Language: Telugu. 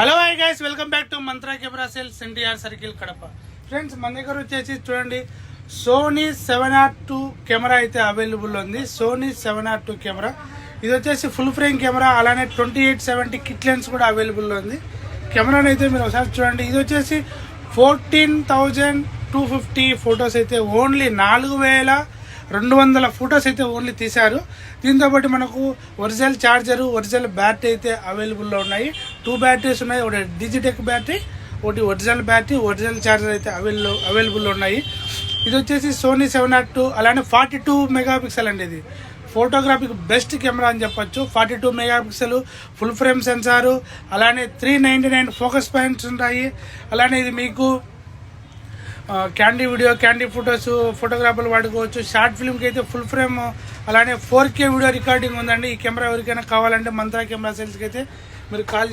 Hello hi guys welcome back to Mantra camera cells NTR circle Kadapa friends మన దగ్గర వచ్చేసి చూడండి. Sony seven R two camera అయితే అవైలబుల్ ఉంది. Sony seven R two camera. ఇది వచ్చేసి ఫుల్ ఫ్రేమ్ కెమెరా అలానే twenty eight seventy kit lens కూడా అవైలబుల్ ఉంది. కెమెరాని అయితే మీరు ఒకసారి చూడండి. ఇది వచ్చేసి fourteen thousand two fifty photos అయితే ఓన్లీ నాలుగు వేల రెండు వందల ఫొటోస్ అయితే ఓన్లీ తీశారు. దీంతో పాటు మనకు ఒరిజినల్ ఛార్జరు ఒరిజినల్ బ్యాటరీ అయితే అవైలబుల్లో ఉన్నాయి. టూ బ్యాటరీస్ ఉన్నాయి. ఒకటి డిజిటెక్ బ్యాటరీ ఒకటి ఒరిజినల్ బ్యాటరీ ఒరిజినల్ ఛార్జర్ అయితే అవైల అవైలబుల్ ఉన్నాయి. ఇది వచ్చేసి సోనీ సెవెన్ ఆర్ టూ అలానే ఫార్టీ టూ మెగాపిక్సెల్ అండి ఇది. ఫోటోగ్రఫీకి బెస్ట్ కెమెరా అని చెప్పొచ్చు. Forty two mega pixel full frame sensor అలానే three ninety nine focus points ఉంటాయి. అలానే ఇది మీకు క్యాండీ వీడియో క్యాండీ ఫొటోస్ ఫోటోగ్రాఫర్లు వాడుకోవచ్చు. షార్ట్ ఫిల్మ్కి అయితే ఫుల్ ఫ్రేమ్ అలానే ఫోర్ కే వీడియో రికార్డింగ్ ఉందండి. ఈ కెమెరా ఎవరికైనా కావాలంటే మంత్రా కెమెరా సెల్స్కి అయితే మీరు కాల్